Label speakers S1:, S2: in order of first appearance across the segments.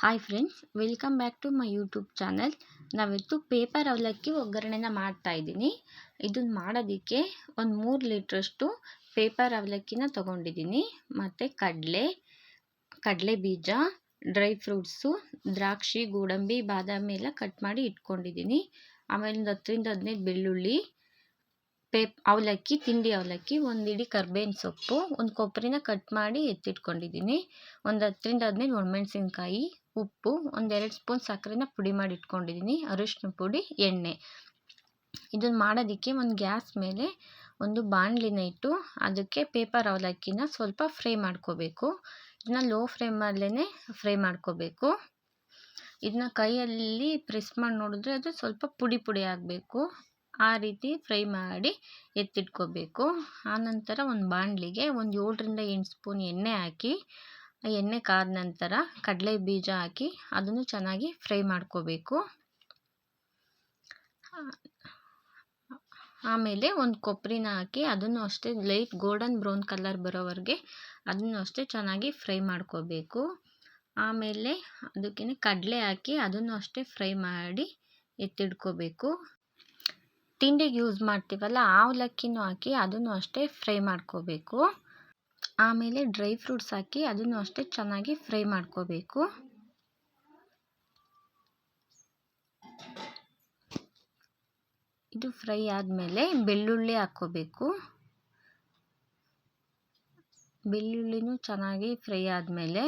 S1: Hi friends welcome back to my YouTube channel ನಾವಿತ್ತು paper ಅವಲಕ್ಕಿ ಒಗ್ಗರಣೆನ ಮಾಡ್ತಾ ಇದ್ದೀನಿ. ಇದನ್ನ ಮಾಡೋದಕ್ಕೆ ಒಂದು ಮೂರು ಲೀಟ್ರಷ್ಟು ಪೇಪರ್ ಅವಲಕ್ಕಿನ ತೊಗೊಂಡಿದ್ದೀನಿ. ಮತ್ತು ಕಡಲೆ ಕಡಲೆ ಬೀಜ ಡ್ರೈ ಫ್ರೂಟ್ಸು ದ್ರಾಕ್ಷಿ, ಗೋಡಂಬಿ, ಬಾದಾಮಿ ಎಲ್ಲ ಕಟ್ ಮಾಡಿ ಇಟ್ಕೊಂಡಿದ್ದೀನಿ. ಆಮೇಲೆ ಒಂದು ಹತ್ತರಿಂದ ಹದಿನೈದು ಬೆಳ್ಳುಳ್ಳಿ ಪೇಪ್, ಅವಲಕ್ಕಿ, ತಿಂಡಿ ಅವಲಕ್ಕಿ, ಒಂದು ಇಡೀ ಕರ್ಬೇವಿನ ಸೊಪ್ಪು, ಒಂದು ಕೊಬ್ಬರಿನ ಕಟ್ ಮಾಡಿ ಎತ್ತಿಟ್ಕೊಂಡಿದ್ದೀನಿ. ಒಂದು ಹತ್ತರಿಂದ ಹದಿನೈದು ಒಣಮೆಣ್ಸಿನ್ಕಾಯಿ, ಉಪ್ಪು ಒಂದೆರಡು ಸ್ಪೂನ್ ಸಕ್ಕರೆನ ಪುಡಿ ಮಾಡಿ ಇಟ್ಕೊಂಡಿದ್ದೀನಿ, ಅರಿಶಿನ ಪುಡಿ, ಎಣ್ಣೆ. ಇದನ್ನು ಮಾಡೋದಕ್ಕೆ ಒಂದು ಗ್ಯಾಸ್ ಮೇಲೆ ಒಂದು ಬಾಣಲಿನ ಇಟ್ಟು ಅದಕ್ಕೆ ಪೇಪರ್ ಅವಲಕ್ಕಿನ ಸ್ವಲ್ಪ ಫ್ರೈ ಮಾಡ್ಕೋಬೇಕು. ಇದನ್ನ ಲೋ ಫ್ಲೇಮಲ್ಲೇ ಫ್ರೈ ಮಾಡ್ಕೋಬೇಕು. ಇದನ್ನ ಕೈಯಲ್ಲಿ ಪ್ರೆಸ್ ಮಾಡಿ ನೋಡಿದ್ರೆ ಅದು ಸ್ವಲ್ಪ ಪುಡಿ ಪುಡಿ ಆಗಬೇಕು. ಆ ರೀತಿ ಫ್ರೈ ಮಾಡಿ ಎತ್ತಿಟ್ಕೋಬೇಕು. ಆನಂತರ ಒಂದು ಬಾಣಲಿಗೆ ಒಂದು ಏಳರಿಂದ ಎಂಟು ಸ್ಪೂನ್ ಎಣ್ಣೆ ಹಾಕಿ, ಎಣ್ಣೆ ಕಾದ ನಂತರ ಕಡಲೆ ಬೀಜ ಹಾಕಿ ಅದನ್ನು ಚೆನ್ನಾಗಿ ಫ್ರೈ ಮಾಡ್ಕೋಬೇಕು. ಆಮೇಲೆ ಒಂದು ಕೊಬ್ಬರಿನ ಹಾಕಿ ಅದನ್ನು ಅಷ್ಟೇ ಲೈಟ್ ಗೋಲ್ಡನ್ ಬ್ರೌನ್ ಕಲರ್ ಬರೋವರೆಗೆ ಅದನ್ನು ಅಷ್ಟೇ ಚೆನ್ನಾಗಿ ಫ್ರೈ ಮಾಡ್ಕೋಬೇಕು. ಆಮೇಲೆ ಅದಕ್ಕೆ ಕಡಲೆ ಹಾಕಿ ಅದನ್ನು ಅಷ್ಟೇ ಫ್ರೈ ಮಾಡಿ ಎತ್ತಿಡ್ಕೋಬೇಕು ತಿಂಡಿಗೆ ಯೂಸ್ ಮಾಡ್ತೀವಲ್ಲ, ಆ ಅವಲಕ್ಕಿನೂ ಹಾಕಿ ಅದನ್ನು ಅಷ್ಟೇ ಫ್ರೈ ಮಾಡ್ಕೋಬೇಕು. ಆಮೇಲೆ ಡ್ರೈ ಫ್ರೂಟ್ಸ್ ಹಾಕಿ ಅದನ್ನು ಅಷ್ಟೇ ಚೆನ್ನಾಗಿ ಫ್ರೈ ಮಾಡ್ಕೋಬೇಕು. ಇದು ಫ್ರೈ ಆದಮೇಲೆ ಬೆಳ್ಳುಳ್ಳಿ ಹಾಕ್ಕೋಬೇಕು. ಬೆಳ್ಳುಳ್ಳಿನೂ ಚೆನ್ನಾಗಿ ಫ್ರೈ ಆದಮೇಲೆ,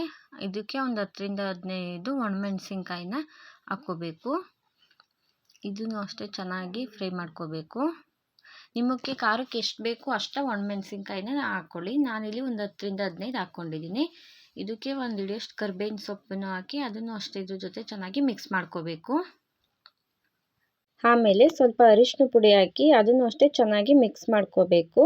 S1: ಇದಕ್ಕೆ ಒಂದು ಹತ್ತರಿಂದ ಹದಿನೈದು ಒಣಮೆಣಸಿನ್ಕಾಯಿನ ಹಾಕ್ಕೋಬೇಕು. ಇದನ್ನು ಅಷ್ಟೇ ಚೆನ್ನಾಗಿ ಫ್ರೈ ಮಾಡ್ಕೋಬೇಕು. ನಿಮಗೆ ಖಾರಕ್ಕೆ ಎಷ್ಟು ಬೇಕು ಅಷ್ಟೇ ಒಣಮೆಣ್ಸಿನ್ಕಾಯಿನ ಹಾಕ್ಕೊಳ್ಳಿ. ನಾನಿಲ್ಲಿ ಒಂದು ಹತ್ತರಿಂದ ಹದಿನೈದು ಹಾಕ್ಕೊಂಡಿದ್ದೀನಿ. ಇದಕ್ಕೆ ಒಂದು ಹಿಡಿಯಷ್ಟು ಕರ್ಬೇವಿನ ಸೊಪ್ಪನ್ನು ಹಾಕಿ ಅದನ್ನು ಅಷ್ಟೇ ಇದ್ರ ಜೊತೆ ಚೆನ್ನಾಗಿ ಮಿಕ್ಸ್ ಮಾಡ್ಕೋಬೇಕು. ಆಮೇಲೆ ಸ್ವಲ್ಪ ಅರಿಶಿನ ಪುಡಿ ಹಾಕಿ ಅದನ್ನು ಅಷ್ಟೇ ಚೆನ್ನಾಗಿ ಮಿಕ್ಸ್ ಮಾಡ್ಕೋಬೇಕು.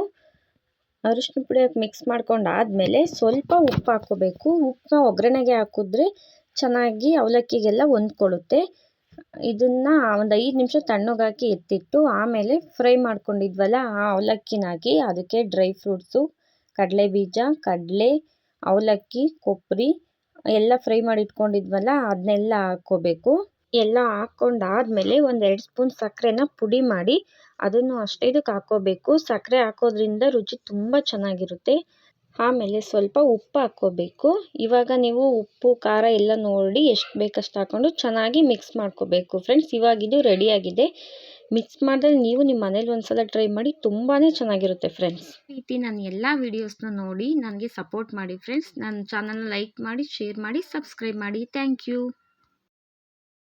S1: ಅರಿಶಿನ ಪುಡಿ ಹಾಕಿ ಮಿಕ್ಸ್ ಮಾಡ್ಕೊಂಡಾದಮೇಲೆ ಸ್ವಲ್ಪ ಉಪ್ಪು ಹಾಕ್ಕೋಬೇಕು. ಉಪ್ಪನ್ನ ಒಗ್ಗರಣೆಗೆ ಹಾಕಿದ್ರೆ ಚೆನ್ನಾಗಿ ಅವಲಕ್ಕಿಗೆಲ್ಲ ಹೊಂದ್ಕೊಳ್ಳುತ್ತೆ. ಇದನ್ನು ಒಂದು ಐದು ನಿಮಿಷ ತಣ್ಣಗಾಕಿ ಎತ್ತಿಟ್ಟು ಆಮೇಲೆ ಫ್ರೈ ಮಾಡ್ಕೊಂಡಿದ್ವಲ್ಲ ಆ ಅವಲಕ್ಕಿನಾಕಿ ಅದಕ್ಕೆ ಡ್ರೈ ಫ್ರೂಟ್ಸು ಕಡಲೆ ಬೀಜ ಕಡಲೆ, ಅವಲಕ್ಕಿ ಕೊಬ್ಬರಿ ಎಲ್ಲ ಫ್ರೈ ಮಾಡಿ ಇಟ್ಕೊಂಡಿದ್ವಲ್ಲ ಅದನ್ನೆಲ್ಲ ಹಾಕ್ಕೋಬೇಕು. ಎಲ್ಲ ಹಾಕ್ಕೊಂಡಾದ್ಮೇಲೆ ಒಂದು ಎರಡು ಸ್ಪೂನ್ ಸಕ್ಕರೆನ ಪುಡಿ ಮಾಡಿ ಅದನ್ನು ಅಷ್ಟೇ ಇದಕ್ಕೆ ಹಾಕ್ಕೋಬೇಕು. ಸಕ್ಕರೆ ಹಾಕೋದ್ರಿಂದ ರುಚಿ ತುಂಬ ಚೆನ್ನಾಗಿರುತ್ತೆ. ಆಮೇಲೆ ಸ್ವಲ್ಪ ಉಪ್ಪು ಹಾಕ್ಕೋಬೇಕು. ಇವಾಗ ನೀವು ಉಪ್ಪು, ಖಾರ ಎಲ್ಲ ನೋಡಿ ಎಷ್ಟು ಬೇಕಷ್ಟು ಹಾಕ್ಕೊಂಡು ಚೆನ್ನಾಗಿ ಮಿಕ್ಸ್ ಮಾಡ್ಕೋಬೇಕು. ಫ್ರೆಂಡ್ಸ್ ಇವಾಗ ಇದು ರೆಡಿಯಾಗಿದೆ ಮಿಕ್ಸ್ ಮಾಡಿದ್ರೆ ನೀವು ನಿಮ್ಮ ಮನೇಲಿ ಒಂದ್ಸಲ ಟ್ರೈ ಮಾಡಿ ತುಂಬಾ ಚೆನ್ನಾಗಿರುತ್ತೆ ಫ್ರೆಂಡ್ಸ್ ರೀತಿ ನಾನು ಎಲ್ಲ ವೀಡಿಯೋಸ್ನ ನೋಡಿ ನನಗೆ ಸಪೋರ್ಟ್ ಮಾಡಿ ಫ್ರೆಂಡ್ಸ್ ನನ್ನ ಚಾನಲ್ನ ಲೈಕ್ ಮಾಡಿ ಶೇರ್ ಮಾಡಿ ಸಬ್ಸ್ಕ್ರೈಬ್ ಮಾಡಿ. Thank you